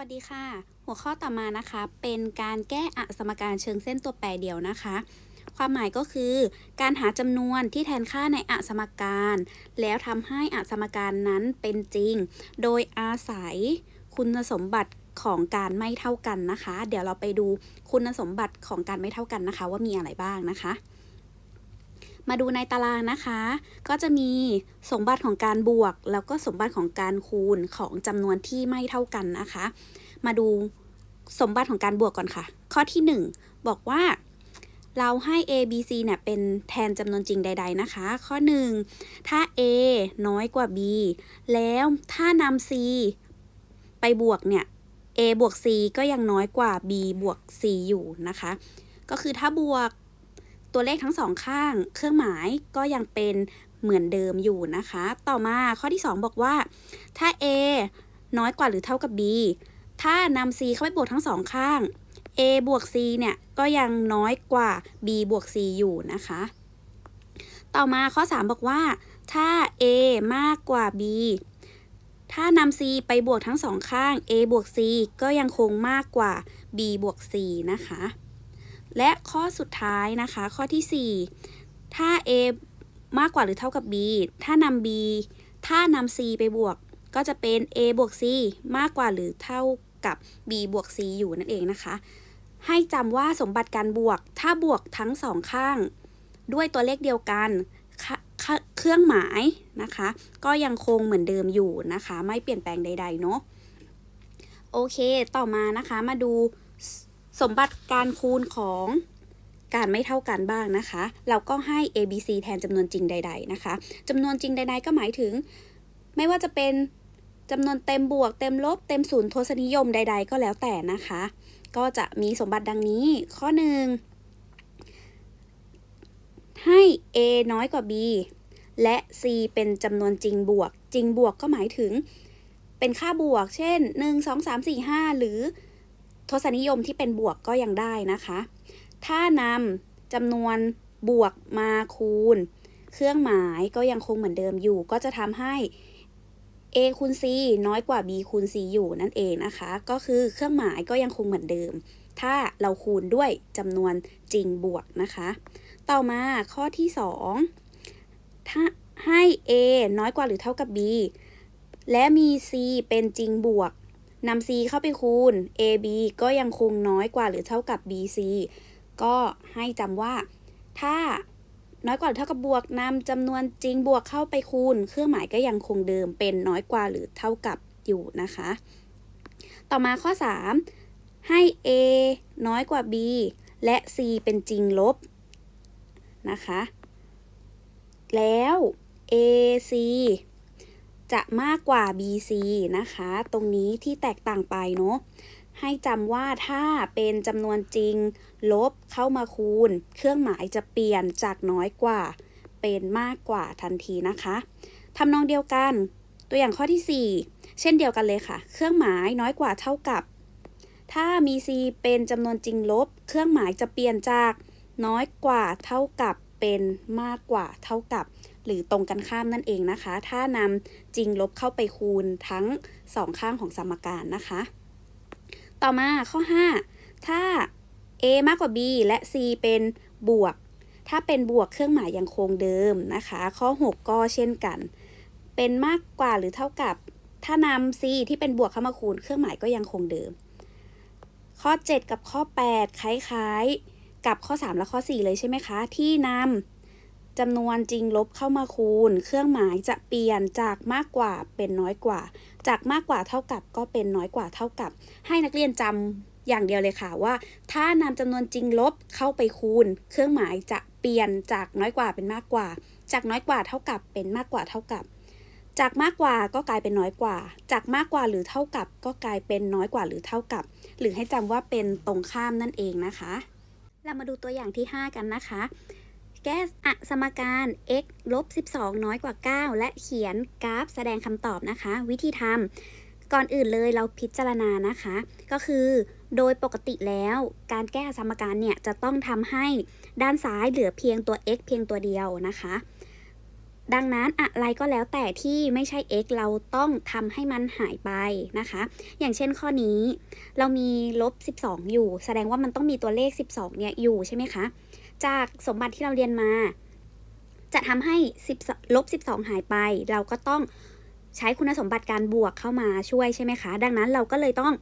วัสดีค่ะ หัวข้อต่อมานะคะ เป็นการแก้อสมการเชิงเส้นตัวแปรเดียวนะคะ ความหมายก็คือ การหาจำนวนที่แทนค่าในอสมการ แล้วทำให้อสมการนั้นเป็นจริง โดยอาศัยคุณสมบัติของการไม่เท่ากันนะคะ เดี๋ยวเราไปดูคุณสมบัติของการไม่เท่ากันนะคะ ว่ามีอะไรบ้างนะคะ มาดูในตารางนะคะ ก็จะมีสมบัติของการบวก แล้วก็สมบัติของการคูณของจำนวนที่ไม่เท่ากันนะคะ มาดูสมบัติของการบวกก่อนค่ะ ข้อที่ 1 บอกว่าเราให้ a b c เนี่ยเป็นแทนจำนวนจริงใด ๆนะคะ ข้อ 1 ถ้า a น้อยกว่า b แล้วถ้านำ c ไปบวกเนี่ย a บวก c ก็ยังน้อยกว่า b บวก c อยู่นะคะ ก็คือถ้าบวก ตัวเลขทั้งสองข้าง เครื่องหมายก็ยังเป็นเหมือนเดิมอยู่นะคะ ต่อมาข้อที่ 2 บอกว่า ถ้า a น้อยกว่าหรือเท่ากับ b ถ้านำ c เข้าไปบวกทั้งสองข้าง a บวก c เนี่ย ก็ยังน้อยกว่า b บวก c อยู่นะคะ ต่อมาข้อ 3 บอกว่า ถ้า a มากกว่า b ถ้านำ c ไปบวกทั้งสองข้าง a บวก c ก็ยังคงมากกว่า b บวก c นะคะ และข้อสุดท้ายนะคะ ข้อที่ 4 ถ้า a มากกว่าหรือเท่ากับ b ถ้านำ b ถ้านำ c ไปบวก ก็จะเป็น a บวก c มากกว่าหรือเท่ากับ b บวก c อยู่นั่นเองนะคะ ให้จำว่าสมบัติการบวก ถ้าบวกทั้งสองข้าง ด้วยตัวเลขเดียวกันเครื่องหมายนะคะ ก็ยังคงเหมือนเดิมอยู่นะคะ ไม่เปลี่ยนแปลงใด ๆ เนาะโอเค ต่อมานะคะมาดู สมบัติการคูณของการไม่เท่ากันบ้างนะคะ เราก็ให้ a b c แทนจำนวนจริงใด ๆ นะคะจำนวนจริงใด ๆ ก็หมายถึง ไม่ว่าจะเป็นจำนวนเต็มบวก เต็มลบ เต็มศูนย์ทศนิยมใด ๆ ก็แล้วแต่นะคะ ก็จะมีสมบัติดังนี้ ข้อหนึ่งให้ a น้อยกว่า b และ c เป็นจำนวนจริงบวก จริงบวกก็หมายถึง เป็นค่าบวก เช่น 1 2 3 4 5 หรือ ทศนิยมที่เป็นบวกก็ยังได้นะคะ ถ้านำจำนวนบวกมาคูณ เครื่องหมายก็ยังคงเหมือนเดิมอยู่ ก็จะทำให้ a คูณ c น้อยกว่า b คูณ c อยู่นั่นเองนะคะ ก็คือเครื่องหมายก็ยังคงเหมือนเดิม ถ้าเราคูณด้วยจำนวนจริงบวกนะคะ ต่อมาข้อที่ 2 ถ้าให้ a น้อยกว่าหรือเท่ากับ b และมี c เป็นจริงบวก นำ c เข้าไปคูณ ab ก็ยังคงน้อยกว่าหรือเท่ากับ bc ก็ให้จำว่า ถ้าน้อยกว่าหรือเท่ากับบวกนำจำนวนจริงบวกเข้าไปคูณ เครื่องหมายก็ยังคงเดิมเป็นน้อยกว่าหรือเท่ากับอยู่นะคะ ต่อมาข้อ 3 ให้ a น้อยกว่า b และ c เป็นจริงลบนะคะ แล้ว ac จะมากกว่า BC นะคะ ตรงนี้ที่แตกต่างไปเนาะให้จำว่าถ้าเป็นจำนวนจริง ลบเข้ามาคูณ เครื่องหมายจะเปลี่ยนจากน้อยกว่า เป็นมากกว่าทันทีนะคะทำนองเดียวกัน ตัวอย่างข้อที่ 4 เช่นเดียวกันเลยค่ะ เครื่องหมายน้อยกว่าเท่ากับ ถ้ามี c เป็นจำนวนจริงลบ เครื่องหมายจะเปลี่ยนจากน้อยกว่าเท่ากับเป็นมากกว่าเท่ากับ หรือตรงกันข้ามนั่นเองนะคะ ถ้านำจริงลบเข้าไปคูณทั้งสองข้างของสมการนะคะ ต่อมาข้อ 5 ถ้า a มากกว่า b และ c เป็นบวก ถ้าเป็นบวกเครื่องหมายยังคงเดิมนะคะ ข้อ 6 ก็เช่นกัน เป็นมากกว่าหรือเท่ากับ ถ้านำ c ที่เป็นบวกเข้ามาคูณ เครื่องหมายก็ยังคงเดิม ข้อ 7 กับข้อ 8 คล้ายๆ กับข้อ 3 และข้อ 4 เลยใช่ไหมคะ ที่นำ จำนวนจริงลบเข้ามาคูณ เครื่องหมายจะเปลี่ยนจากมากกว่าเป็นน้อยกว่า จากมากกว่าเท่ากับก็เป็นน้อยกว่าเท่ากับ ให้นักเรียนจำอย่างเดียวเลยค่ะว่า ถ้านำจำนวนจริงลบเข้าไปคูณ เครื่องหมายจะเปลี่ยนจากน้อยกว่าเป็นมากกว่า จากน้อยกว่าเท่ากับเป็นมากกว่าเท่ากับ จากมากกว่าก็กลายเป็นน้อยกว่า จากมากกว่าหรือเท่ากับ ก็กลายเป็นน้อยกว่าหรือเท่ากับ หรือให้จำว่าเป็นตรงข้ามนั่นเองนะคะ เรามาดูตัวอย่างที่ 5 กันนะคะ แก้อสมการ x ลบ 12 น้อยกว่า 9 และเขียนกราฟแสดงคำตอบนะคะ วิธีทำก่อนอื่นเลยเราพิจารณานะคะ ก็คือโดยปกติแล้วการแก้สมการเนี่ยจะต้องทำให้ด้านซ้ายเหลือเพียงตัว x เพียงตัวเดียวนะคะ ดังนั้นอะไรก็แล้วแต่ที่ไม่ใช่ x เราต้องทำให้มันหายไปนะคะ อย่างเช่นข้อนี้ เรามีลบ 12 อยู่ แสดงว่ามันต้องมีตัวเลข 12 เนี่ยอยู่ใช่ไหมคะ จากสมบัติที่เราเรียนมา จะทำให้10ลบ12 หายไป เราก็ต้องใช้คุณสมบัติการบวกเข้ามาช่วยใช่ไหมคะ ดังนั้นเราก็เลยต้อง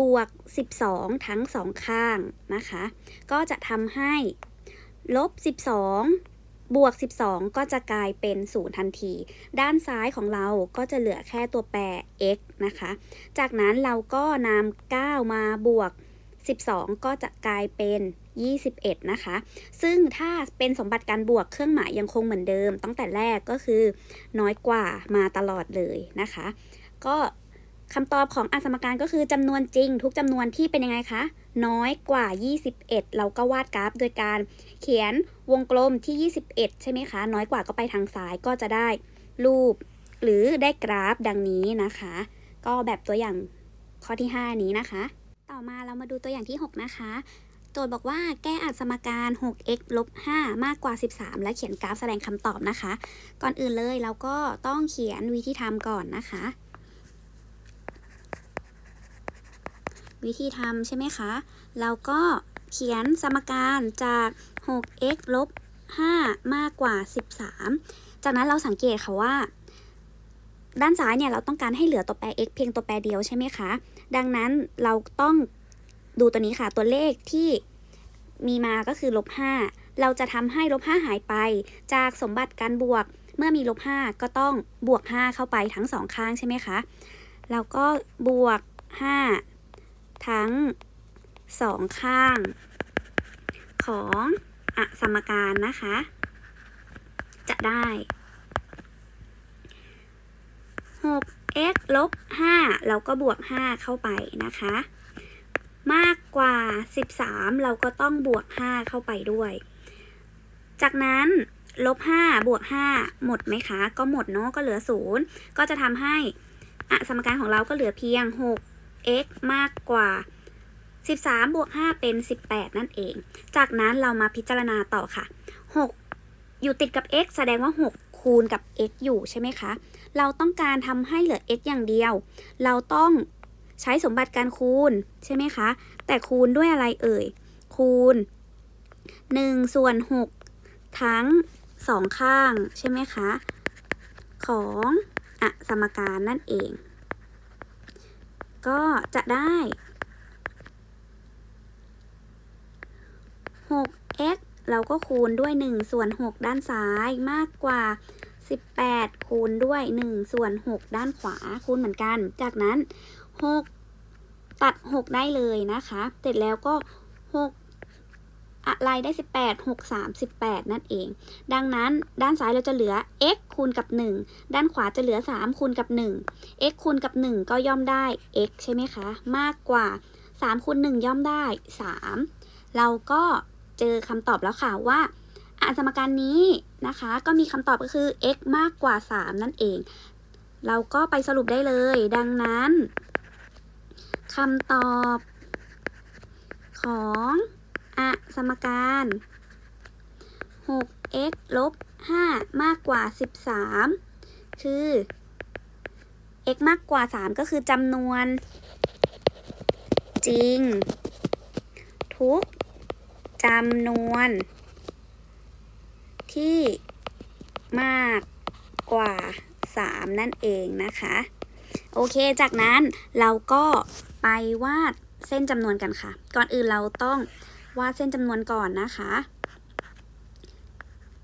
บวก 12 ทั้งสองข้างนะคะ ก็จะทำให้ลบ 12 บวก 12 ก็จะกลายเป็น 0 ทันที ด้านซ้ายของเราก็จะเหลือแค่ตัวแปร x นะคะ จากนั้นเราก็นำ9มาบวก 12 ก็จะกลายเป็น 21 นะคะ ซึ่งถ้าเป็นสมบัติการบวกเครื่องหมายยังคงเหมือนเดิม ตั้งแต่แรกก็คือน้อยกว่ามาตลอดเลยนะคะ ก็คำตอบของอสมการก็คือจำนวนจริง ทุกจำนวนที่เป็นยังไงคะ น้อยกว่า 21 เราก็วาดกราฟ โดยการเขียนวงกลมที่ 21 ใช่ไหมคะ น้อยกว่าก็ไปทางซ้ายก็จะได้รูป หรือได้กราฟดังนี้นะคะ ก็แบบตัวอย่างข้อที่ 5 นี้นะคะ ต่อมาเรามาดูตัวอย่างที่ 6 นะคะ โจทย์บอกว่าแก้อัดสมการ 6x ลบ 5 มากกว่า 13 และเขียนกราฟแสดงคำตอบนะคะ ก่อนอื่นเลยเราก็ต้องเขียนวิธีทำก่อนนะคะ วิธีทำใช่ไหมคะ เราก็เขียนสมการจาก 6x ลบ 5 มากกว่า 13 จากนั้นเราสังเกตค่ะว่าด้านซ้ายเนี่ยเราต้องการให้เหลือตัวแปร x เพียงตัวแปรเดียวใช่ไหมคะ ดังนั้นเราต้อง ดูตัวนี้ค่ะตัวเลขที่มีมาก็คือลบ5เราจะทำให้ลบ5หายไป จากสมบัติการบวก เมื่อมีลบ5ก็ต้องบวก 5 เข้าไปทั้งสองข้างใช่ไหมคะเราก็บวก 5 ทั้งสองข้าง ของอสมการนะคะ จะได้ 6x ลบ 5 เราก็บวก 5 เข้าไปนะคะ มากกว่า 13 เราก็ต้องบวก 5 เข้าไปด้วย จากนั้นลบ 5 บวก 5 หมดไหมคะ ก็หมดเนาะก็เหลือ 0 ก็จะทำให้อะสมการของเราก็เหลือเพียง 6x มากกว่า 13 บวก 5 เป็น 18 นั่นเอง จากนั้นเรามาพิจารณาต่อค่ะ 6 อยู่ติดกับ x แสดงว่า 6 คูณกับ x อยู่ใช่ไหมคะ เราต้องการทำให้เหลือ x อย่างเดียว เราต้อง ใช้สมบัติการคูณใช่ไหมคะ แต่คูณด้วยอะไรเอ่ย คูณ1ส่วน6ทั้ง2ข้างใช่ไหมคะ ของอะสมการนั่นเอง ก็จะได้ 6x เราก็คูณด้วย 1 ส่วน 6 ด้านซ้ายมากกว่า 18 คูณด้วย 1 ส่วน 6 ด้านขวาคูณเหมือนกัน จากนั้น 6ตัด6ได้เลยนะคะ เสร็จแล้วก็6อะไรได้ 18 6 3 18 นั่นเอง ดังนั้นด้านซ้ายเราจะเหลือ x คูณกับ 1 ด้านขวาจะเหลือ 3 คูณกับ 1 x คูณกับ 1 ก็ย่อมได้ x ใช่ไหมคะ มากกว่า 3คูณ1ย่อมได้ 3 เราก็เจอคำตอบแล้วค่ะว่าอสมการนี้นะคะ ก็มีคำตอบก็คือ x มากกว่า 3 นั่นเอง เราก็ไปสรุปได้เลย ดังนั้น คำตอบ ของอะสมการ 6x ลบ 5 มากกว่า 13 คือ x มากกว่า 3 ก็คือจำนวน จริง ทุกจำนวน ที่มากกว่า 3 นั่นเองนะคะ โอเค จากนั้นเราก็ไปวาดเส้นจำนวนกันค่ะ ก่อนอื่นเราต้องวาดเส้นจำนวนก่อนนะคะ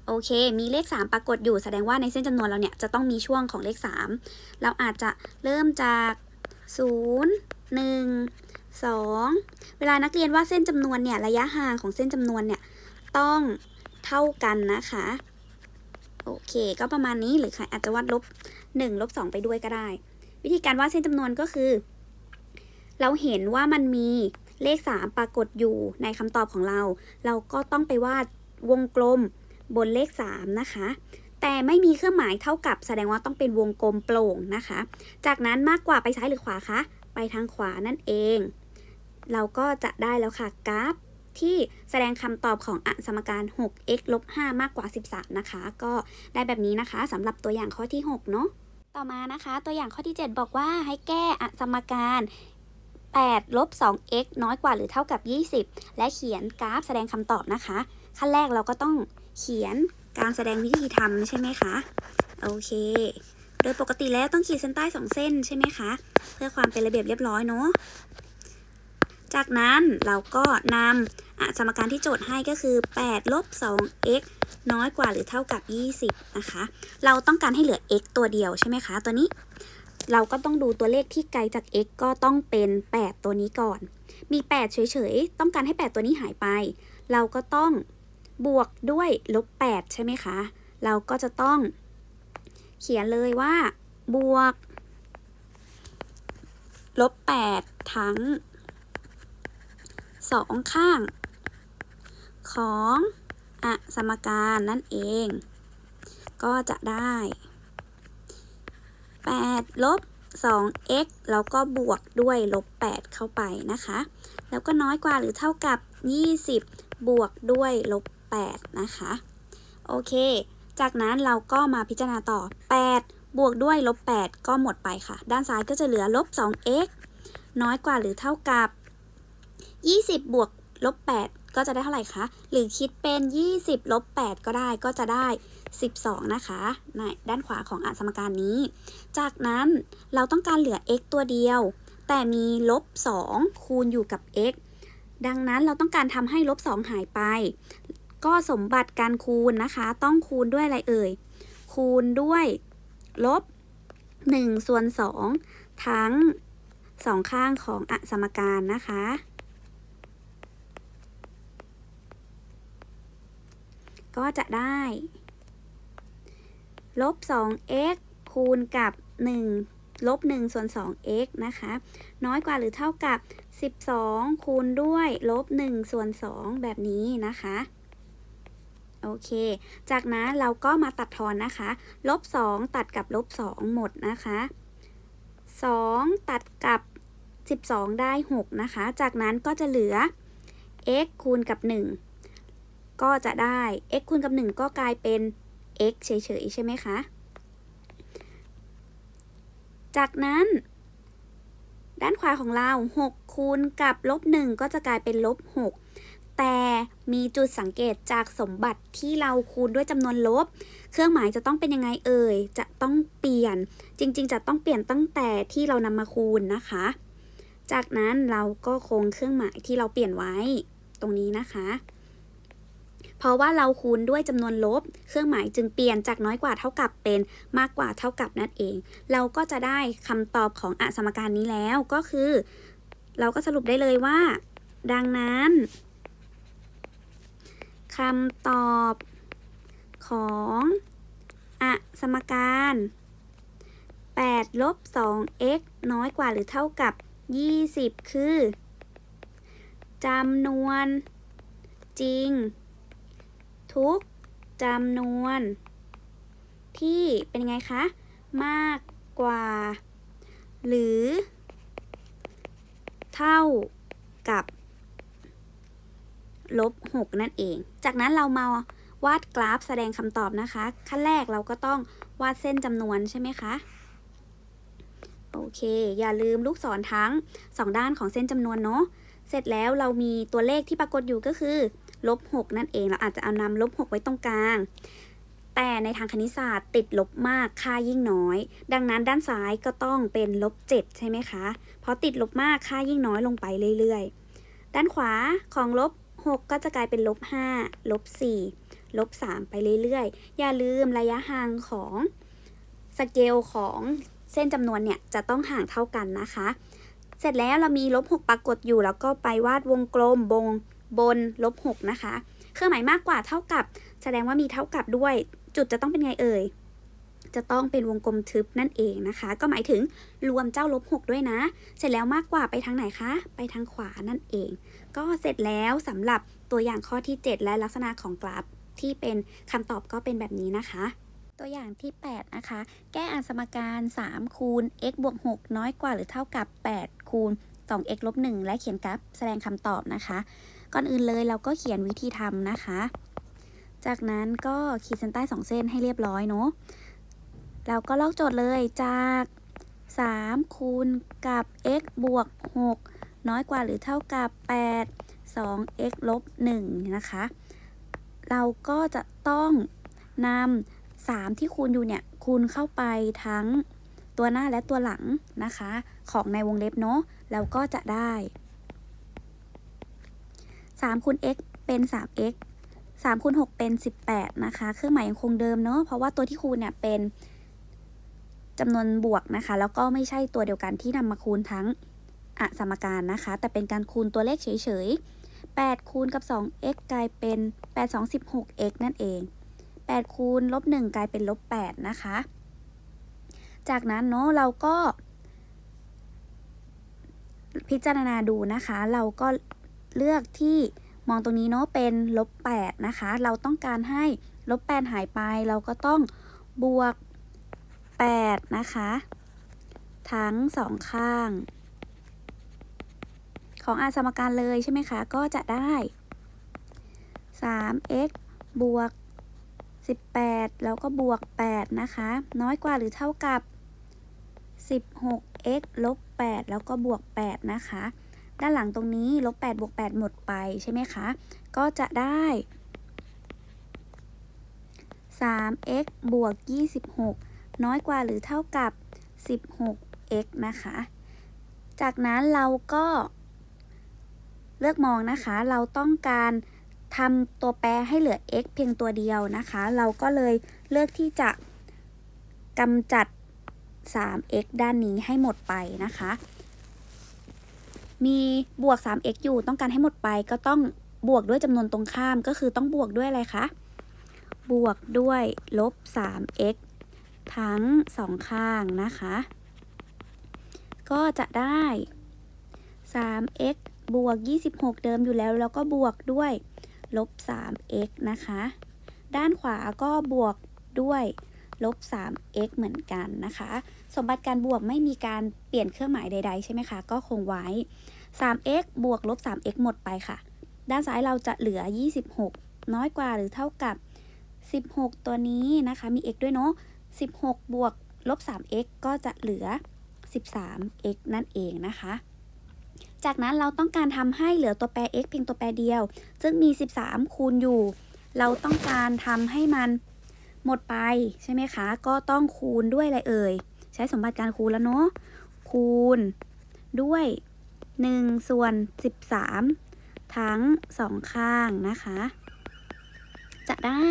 โอเค มีเลข 3 ปรากฏอยู่แสดงว่าในเส้นจำนวนเราเนี่ยจะต้องมีช่วงของเลข 3 เราอาจจะเริ่มจาก 0 1 2 เวลานักเรียนวาดเส้นจำนวนเนี่ยระยะห่างของเส้นจำนวนเนี่ยต้องเท่ากันนะคะ โอเค ก็ประมาณนี้หรือใครอาจจะวาดลบ1ลบ2ไปด้วยก็ได้ วิธีการวาดเส้นจำนวนก็คือ เราเห็นว่ามันมีเลข 3 ปรากฏอยู่ในคำตอบของเรา เราก็ต้องไปวาดวงกลมบนเลข 3 นะคะ แต่ไม่มีเครื่องหมายเท่ากับแสดงว่าต้องเป็นวงกลมโปร่งนะคะ จากนั้นมากกว่าไปซ้ายหรือขวาคะ ไปทางขวานั่นเอง เราก็จะได้แล้วค่ะกราฟที่แสดงคำตอบของอสมการ 6x ลบ5มากกว่า 13 นะคะ ก็ได้แบบนี้นะคะสำหรับตัวอย่างข้อที่ 6 เนาะ ต่อมานะคะตัวอย่างข้อที่ 7 บอกว่าให้แก้สมการ8ลบ 2x น้อยกว่าหรือเท่ากับ 20 และเขียนกราฟแสดงคำตอบนะคะ ขั้นแรกเราก็ต้องเขียนการแสดงวิธีทำใช่ไหมคะ โอเค โดยปกติแล้วต้องขีดเส้นใต้ 2 เส้นใช่ไหมคะ เพื่อความเป็นระเบียบเรียบร้อยเนาะ จากนั้นเราก็นำสมการที่โจทย์ให้ก็คือ8ลบ 2x น้อยกว่าหรือเท่ากับ 20 นะคะ เราต้องการให้เหลือ x ตัวเดียวใช่ไหมคะ ตัวนี้ เราก็ต้องดูตัวเลขที่ไกลจาก x ก็ต้องเป็น 8 ตัวนี้ก่อน มี 8 เฉยๆ ต้องการให้ 8 ตัวนี้หายไป เราก็ต้องบวกด้วยลบ 8 ใช่ไหมคะ เราก็จะต้องเขียนเลยว่า บวกลบ 8 ทั้ง สองข้าง ของอสมการนั่นเอง ก็จะได้ 8 ลบ 2x แล้วก็บวกด้วยลบ 8 เข้าไปนะคะ แล้วก็น้อยกว่าหรือเท่ากับ 20 บวกด้วยลบ 8 นะคะ โอเค จากนั้นเราก็มาพิจารณาต่อ 8 บวกด้วยลบ 8 ก็หมดไปค่ะ ด้านซ้ายก็จะเหลือลบ 2x น้อยกว่าหรือเท่ากับ 20 บวกลบ 8 ก็จะได้เท่าไหร่คะ หรือคิดเป็น 20 ลบ 8 ก็ได้ก็จะได้ 12 นะคะ ในด้านขวาของอสมการนี้ จากนั้นเราต้องการเหลือ x ตัวเดียว แต่มีลบ 2 คูณอยู่กับ x ดังนั้นเราต้องการทำให้ลบ 2 หายไป ก็สมบัติการคูณนะคะ ต้องคูณด้วยอะไรเอ่ย คูณด้วยลบ 1 ส่วน 2 ทั้งสองข้างของอสมการนะคะ ก็จะได้ลบ 2x คูณกับ 1 ลบ 1 ส่วน 2x นะคะ น้อยกว่าหรือเท่ากับ 12 คูณด้วย ลบ 1 ส่วน 2 แบบนี้นะคะ โอเค จากนั้นเราก็มาตัดทอนนะคะ ลบ 2 ตัดกับลบ 2 หมดนะคะ 2 ตัดกับ 12 ได้ 6 นะคะ จากนั้นก็จะเหลือ x คูณกับ 1 ก็จะได้ x คูณกับ 1 ก็กลายเป็น x เฉยๆ ใช่ไหมคะ จากนั้น ด้านขวาของเรา 6 คูณกับลบ 1 ก็จะกลายเป็นลบ 6 แต่มีจุดสังเกตจากสมบัติที่เราคูณด้วยจำนวนลบ เครื่องหมายจะต้องเป็นยังไงเอ่ย จะต้องเปลี่ยน จริงๆ จะต้องเปลี่ยนตั้งแต่ที่เรานำมาคูณนะคะ จากนั้นเราก็คงเครื่องหมายที่เราเปลี่ยนไว้ตรงนี้นะคะ เพราะว่าเราคูณด้วยจำนวนลบ เครื่องหมายจึงเปลี่ยนจากน้อยกว่าเท่ากับเป็นมากกว่าเท่ากับนั่นเอง เราก็จะได้คำตอบของอสมการนี้แล้วก็คือ เราก็สรุปได้เลยว่า ดังนั้นคำตอบของอสมการ 8 ลบ 2x น้อยกว่าหรือเท่ากับ 20 คือจำนวนจริง ทุกจำนวน ที่เป็นไงคะ มากกว่า หรือ เท่ากับลบ6นั่นเอง จากนั้นเรามาวาดกราฟแสดงคำตอบนะคะ ขั้นแรกเราก็ต้องวาดเส้นจำนวนใช่ไหมคะ โอเค อย่าลืมลูกศรทั้ง 2 ด้านของเส้นจำนวนเนาะ เสร็จแล้วเรามีตัวเลขที่ปรากฏอยู่ก็คือ ลบ6นั่นเอง เราอาจจะเอานำลบ6ไว้ตรงกลาง แต่ในทางคณิตศาสตร์ติดลบมากค่ายิ่งน้อย ดังนั้นด้านซ้ายก็ต้องเป็นลบ7ใช่ไหมคะ เพราะติดลบมากค่ายิ่งน้อยลงไปเรื่อยๆ ด้านขวาของลบ 6 ก็จะกลายเป็นลบ5ลบ4ลบ3ไปเรื่อยๆ อย่าลืมระยะห่างของสเกลของเส้นจำนวนเนี่ยจะต้องห่างเท่ากันนะคะ เสร็จแล้วเรามีลบ 6 ปรากฏอยู่แล้วก็ไปวาดวงกลมบง บนลบ6นะคะ เครื่องหมายมากกว่าเท่ากับ แสดงว่ามีเท่ากับด้วย จุดจะต้องเป็นไงเอ่ย จะต้องเป็นวงกลมทึบนั่นเองนะคะ ก็หมายถึงรวมเจ้าลบ6ด้วยนะ เสร็จแล้วมากกว่าไปทางไหนคะ ไปทางขวานั่นเอง ก็เสร็จแล้วสำหรับตัวอย่างข้อที่ 7 และลักษณะของกราฟที่เป็นคำตอบก็เป็นแบบนี้นะคะ ตัวอย่างที่ 8 นะคะ แก้อสมการ 3 คูณ x บวก 6 น้อยกว่าหรือเท่ากับ 8 คูณ 2x ลบ1และเขียนกราฟแสดงคำตอบนะคะ ก่อนอื่นเลยเราก็เขียนวิธีทำนะคะ จากนั้นก็ขีดเส้นใต้สองเส้นให้เรียบร้อยเนาะเราก็ลอกโจทย์เลยจาก3คูณกับ x บวก 6 น้อยกว่าหรือเท่ากับ 8 2 x ลบ1นะคะ เราก็จะต้องนำ3ที่คูณอยู่เนี่ยคูณเข้าไปทั้งตัวหน้าและตัวหลังนะคะ ของในวงเล็บเนาะแล้วก็จะได้ 3คูณ x เป็น 3x 3คูณ6เป็น 18 นะคะ เครื่องหมายยังคงเดิมเนาะ เพราะว่าตัวที่คูณเนี่ยเป็นจำนวนบวกนะคะ แล้วก็ไม่ใช่ตัวเดียวกันที่นำมาคูณทั้งอสมการนะคะ แต่เป็นการคูณตัวเลขเฉยๆ8คูณกับ 2x กลายเป็น 8 2 16x นั่นเอง 8 คูณลบ 1 กลายเป็นลบ 8 นะคะ จากนั้นเนาะเราก็ พิจารณาดูนะคะ เราก็ เลือกที่มองตรงนี้เนาะเป็นลบ8นะคะ เราต้องการให้ลบ8หายไป เราก็ต้องบวก8นะคะ ทั้งสองข้าง ของอาสมการเลยใช่ไหมคะ ก็จะได้ 3x บวก 18 แล้วก็บวก 8 นะคะ น้อยกว่าหรือเท่ากับ 16x ลบ 8 แล้วก็บวก 8 นะคะ ด้านหลังตรงนี้ลบ8บวก8หมดไปใช่ไหมคะ ก็จะได้ 3x บวก 26 น้อยกว่าหรือเท่ากับ 16x นะคะ จากนั้นเราก็เลือกมองนะคะ เราต้องการทำตัวแปรให้เหลือ x เพียงตัวเดียวนะคะ เราก็เลยเลือกที่จะกำจัด 3x ด้านนี้ให้หมดไปนะคะ มีบวก 3x อยู่ต้องการให้หมดไปก็ต้องบวกด้วยจำนวนตรงข้ามก็คือต้องบวกด้วยอะไรคะ บวกด้วยลบ 3x ทั้งสองข้างนะคะ ก็จะได้ 3x บวก 26 เดิมอยู่แล้ว แล้วก็บวกด้วยลบ 3x นะคะ ด้านขวาก็บวกด้วย ลบ 3x เหมือนกันนะคะ สมบัติการบวกไม่มีการเปลี่ยนเครื่องหมายใด ๆ ใช่ไหมคะ ก็คงไว้ 3x บวกลบ 3x หมดไปค่ะ ด้านซ้ายเราจะเหลือ 26 น้อยกว่าหรือเท่ากับ 16 ตัวนี้นะคะ มี x ด้วยเนาะ 16 บวกลบ 3x ก็จะเหลือ 13x นั่นเองนะคะ จากนั้นเราต้องการทำให้เหลือตัวแปร x เพียงตัวแปรเดียว ซึ่งมี 13 คูณอยู่ เราต้องการทำให้มัน หมดไปใช่ไหมคะ ก็ต้องคูณด้วยอะไรเอ่ย ใช้สมบัติการคูณแล้วเนาะ คูณด้วย 1 ส่วน 13 ทั้ง2ข้างนะคะ จะได้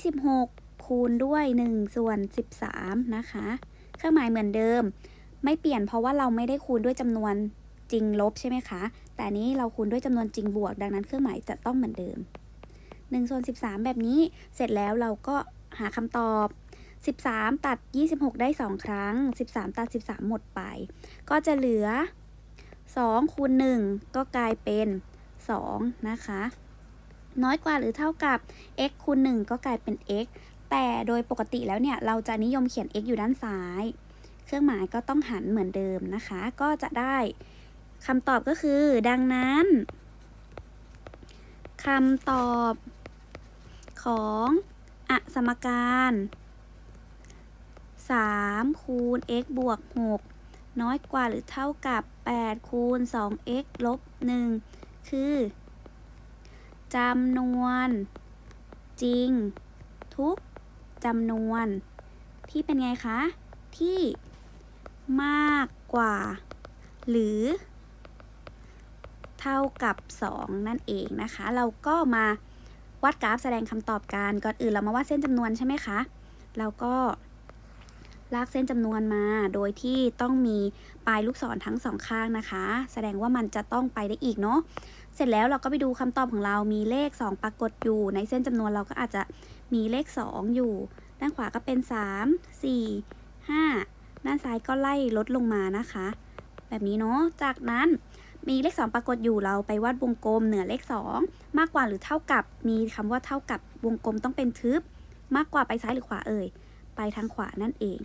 26 คูณด้วย 1 ส่วน 13 นะคะ เครื่องหมายเหมือนเดิม ไม่เปลี่ยนเพราะว่าเราไม่ได้คูณด้วยจำนวนจริงลบใช่ไหมคะ แต่นี้เราคูณด้วยจำนวนจริงบวก ดังนั้นเครื่องหมายจะต้องเหมือนเดิม1ส่วน13 แบบนี้เสร็จแล้วเราก็หาคำตอบ 13 ตัด 26 ได้ 2 ครั้ง 13 ตัด 13 หมดไป ก็จะเหลือ 2 คูณ 1 ก็กลายเป็น 2 นะคะ น้อยกว่าหรือเท่ากับ x คูณ 1 ก็กลายเป็น x แต่โดยปกติแล้วเนี่ย เราจะนิยมเขียน x อยู่ด้านซ้าย เครื่องหมายก็ต้องหันเหมือนเดิมนะคะ ก็จะได้ คำตอบก็คือ ดังนั้นคำตอบของอสมการ 3 คูณ x บวก 6 น้อยกว่าหรือเท่ากับ 8 คูณ 2x ลบ 1 คือจำนวน จริง ทุกจำนวน ที่เป็นไงคะ ที่มากกว่า หรือ เท่ากับ 2 นั่นเองนะคะ เราก็มาวัดกราฟแสดงคำตอบกันก่อนอื่นเรามาวาดเส้นจำนวนใช่ไหมคะ เราก็ลากเส้นจำนวนมาโดยที่ต้องมีปลายลูกศรทั้งสองข้างนะคะ แสดงว่ามันจะต้องไปได้อีกเนาะเสร็จแล้วเราก็ไปดูคำตอบของเรามีเลข 2 ปรากฏอยู่ ในเส้นจำนวนเราก็อาจจะมีเลข 2 อยู่ ด้านขวาก็เป็น 3 4 5 ด้านซ้ายก็ไล่ลดลงมานะคะ แบบนี้เนาะจากนั้น มีเลข 2 ปรากฏอยู่เราไปวาดวงกลมเหนือเลข 2 มากกว่าหรือเท่ากับ มีคำว่าเท่ากับวงกลมต้องเป็นทึบ มากกว่าไปซ้ายหรือขวาเอ่ย ไปทางขวานั่นเอง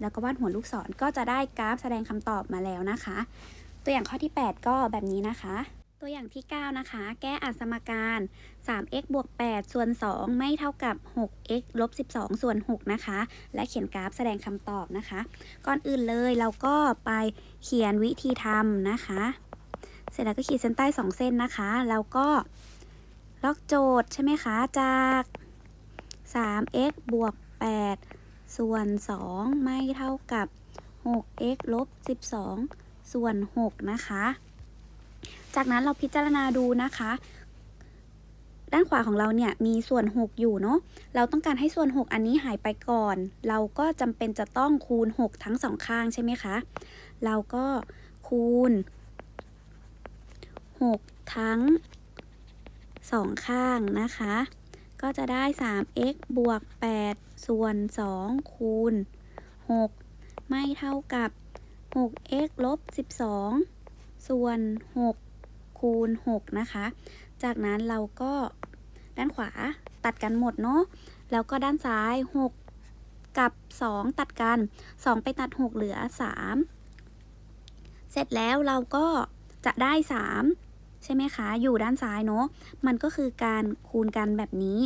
แล้วก็วาดหัวลูกศรก็จะได้กราฟแสดงคำตอบมาแล้วนะคะ ตัวอย่างข้อที่ 8 ก็แบบนี้นะคะ ตัวอย่างที่ 9 นะคะ แก้อัสมการ 3x บวก8ส่วน 2 ไม่เท่ากับ 6x ลบ12 ส่วน 6 นะคะ และเขียนกราฟแสดงคำตอบนะคะ ก่อนอื่นเลยเราก็ไปเขียนวิธีทำนะคะ เสร็จแล้วก็ขีดเส้นใต้2เส้นนะคะ แล้วก็ล็อกโจทย์ใช่ไหมคะ จาก 3x บวก 8 ส่วน 2 ไม่เท่ากับ 6x ลบ 12 ส่วน 6 นะคะ จากนั้นเราพิจารณาดูนะคะ ด้านขวาของเราเนี่ยมีส่วน 6 อยู่เนาะ เราต้องการให้ส่วน 6 อันนี้หายไปก่อน เราก็จำเป็นจะต้องคูณ 6 ทั้งสองข้างใช่ไหมคะ เราก็คูณ 6 ทั้งสองข้างนะคะ ก็จะได้ 3x บวก 8 ส่วน 2 คูณ 6 ไม่เท่ากับ 6x ลบ 12 ส่วน 6 คูณ 6 นะคะ จากนั้นเราก็ด้านขวาตัดกันหมดเนาะ แล้วก็ด้านซ้าย 6 กับ 2 ตัดกัน 2 ไปตัด 6 เหลือ 3 เสร็จแล้วเราก็จะได้ 3 ใช่ไหมคะ อยู่ด้านซ้ายเนาะ มันก็คือการคูณกันแบบนี้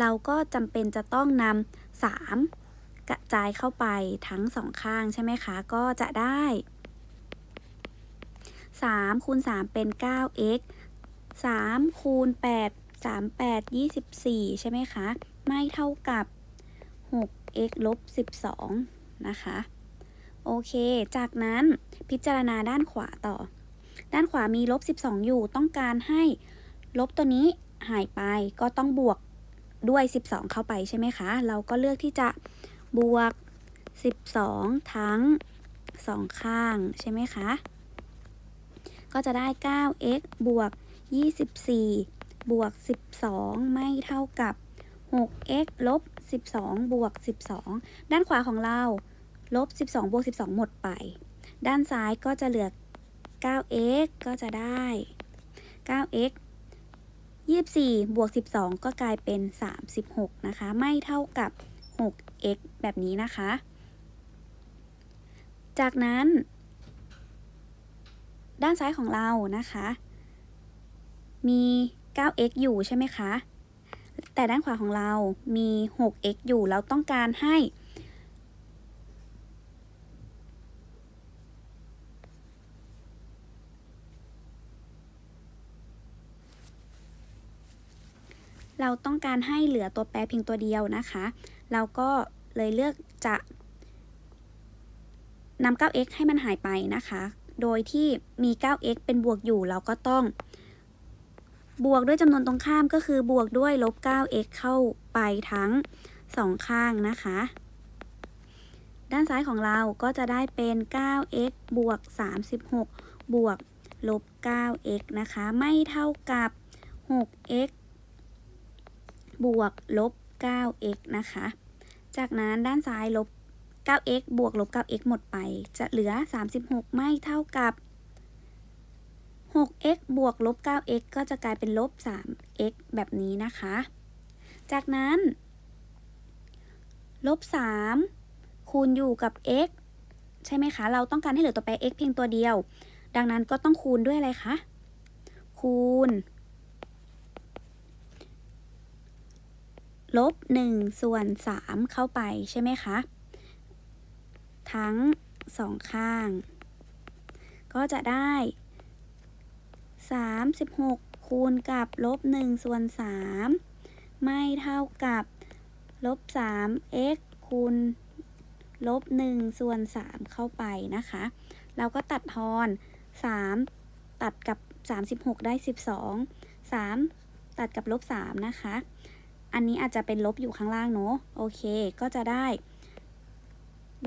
เราก็จำเป็นจะต้องนำ3กระจายเข้าไปทั้งสองข้างใช่ไหมคะ ก็จะได้3คูณ3เป็น 9x 3คูณ8 3 8 24 ใช่ไหมคะ ไม่เท่ากับ 6x ลบ 12 นะคะ โอเค จากนั้นพิจารณาด้านขวาต่อ ด้านขวามีลบ 12 อยู่ ต้องการให้ลบตัวนี้หายไปก็ต้องบวกด้วย 12 เข้าไปใช่ไหมคะ เราก็เลือกที่จะบวก 12 ทั้ง 2 ข้างใช่ไหมคะ ก็จะได้ 9x บวก 24 บวก 12 ไม่เท่ากับ 6x ลบ 12 บวก 12 ด้านขวาของเรา ลบ 12 บวก 12 หมดไป ด้านซ้ายก็จะเหลือ 9x ก็จะได้ 9x 24 บวก 12 ก็กลายเป็น 36 นะคะ ไม่เท่ากับ 6x แบบนี้นะคะ จากนั้น ด้านซ้ายของเรานะคะ มี 9x อยู่ใช่ไหมคะ แต่ด้านขวาของเรามี 6x อยู่ เราต้องการให้ เราต้องการให้เหลือตัวแปรเพียงตัวเดียวนะคะ เราก็เลยเลือกจะนำ 9x ให้มันหายไปนะคะ โดยที่มี 9x เป็นบวกอยู่เราก็ต้อง บวกด้วยจำนวนตรงข้ามก็คือบวกด้วยลบ 9x เข้าไปทั้ง 2 ข้างนะคะ ด้านซ้ายของเราก็จะได้เป็น 9x บวก 36 บวกลบ 9x นะคะ ไม่เท่ากับ 6x บวกลบ 9x นะคะ จากนั้นด้านซ้ายลบ 9x บวกลบ 9x หมดไป จะเหลือ 36 ไม่เท่ากับ 6x บวกลบ 9x ก็จะกลายเป็นลบ 3x แบบนี้นะคะ จากนั้น ลบ 3 คูณอยู่กับ x ใช่ไหมคะ เราต้องการให้เหลือตัวแปร x เพียงตัวเดียว ดังนั้นก็ต้องคูณด้วยอะไรคะ คูณ ลบ1ส่วน 3 เข้าไปใช่ไหมคะ ทั้ง2ข้าง ก็จะได้ 36 คูณกับลบ1ส่วน 3 ไม่เท่ากับลบ 3x คูณลบ1ส่วน 3 เข้าไปนะคะ เราก็ตัดทอน 3 ตัดกับ 36 ได้ 12 3 ตัดกับลบ 3 นะคะ อันนี้อาจจะเป็นลบอยู่ข้างล่างเนาะโอเค ก็จะได้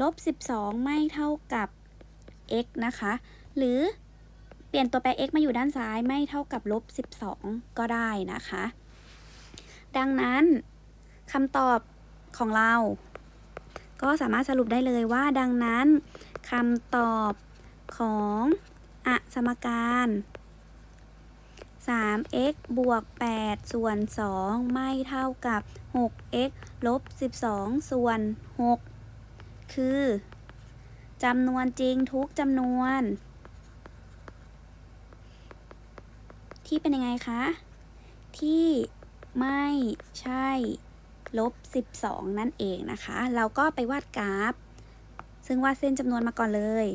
ลบ 12 ไม่เท่ากับ x นะคะ หรือเปลี่ยนตัวแปร x มาอยู่ด้านซ้ายไม่เท่ากับลบ 12 ก็ได้นะคะ ดังนั้นคำตอบของเรา ก็สามารถสรุปได้เลยว่า ดังนั้นคำตอบของอสมการ 3x บวก 8 ส่วน 2 ไม่เท่ากับ 6x ลบ 12 ส่วน 6 คือจำนวนจริงทุกจำนวน ที่เป็นยังไงคะ ที่ไม่ใช่ลบ 12 นั่นเองนะคะ เราก็ไปวาดกราฟ ซึ่งวาดเส้นจำนวนมาก่อนเลย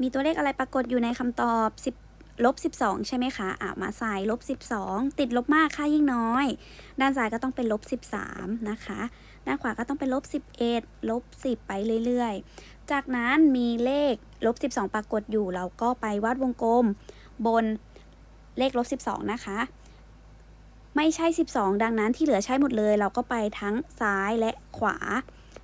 มีตัวเลขอะไรปรากฏอยู่ในคำตอบ 10ลบ12 ใช่ไหมคะอะมาใส่ลบ12 ติดลบมากค่ายิ่งน้อย ด้านซ้ายก็ต้องเป็นลบ13 นะคะ ด้านขวาก็ต้องเป็นลบ11ลบ10 ไปเรื่อยๆ จากนั้นมีเลขลบ12 ปรากฏอยู่ เราก็ไปวาดวงกลม บนเลขลบ12 นะคะไม่ใช่ 12 ดังนั้นที่เหลือใช่หมดเลย เราก็ไปทั้งซ้ายและขวา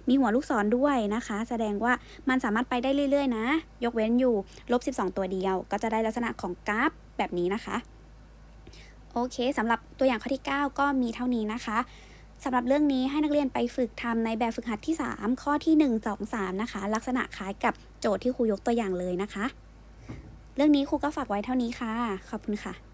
มีหัวลูกศรด้วยนะคะ แสดงว่ามันสามารถไปได้เรื่อยๆ นะ ยกเว้นอยู่ลบ 12 ตัวเดียว ก็จะได้ลักษณะของกราฟแบบนี้นะคะ โอเคสำหรับตัวอย่างข้อที่ 9 ก็มีเท่านี้นะคะสำหรับเรื่องนี้ให้นักเรียนไปฝึกทำในแบบฝึกหัดที่ 3 ข้อที่ 1 2 3 นะคะ ลักษณะคล้ายกับโจทย์ที่ครูยกตัวอย่างเลยนะคะ เรื่องนี้ครูก็ฝากไว้เท่านี้ค่ะ ขอบคุณค่ะ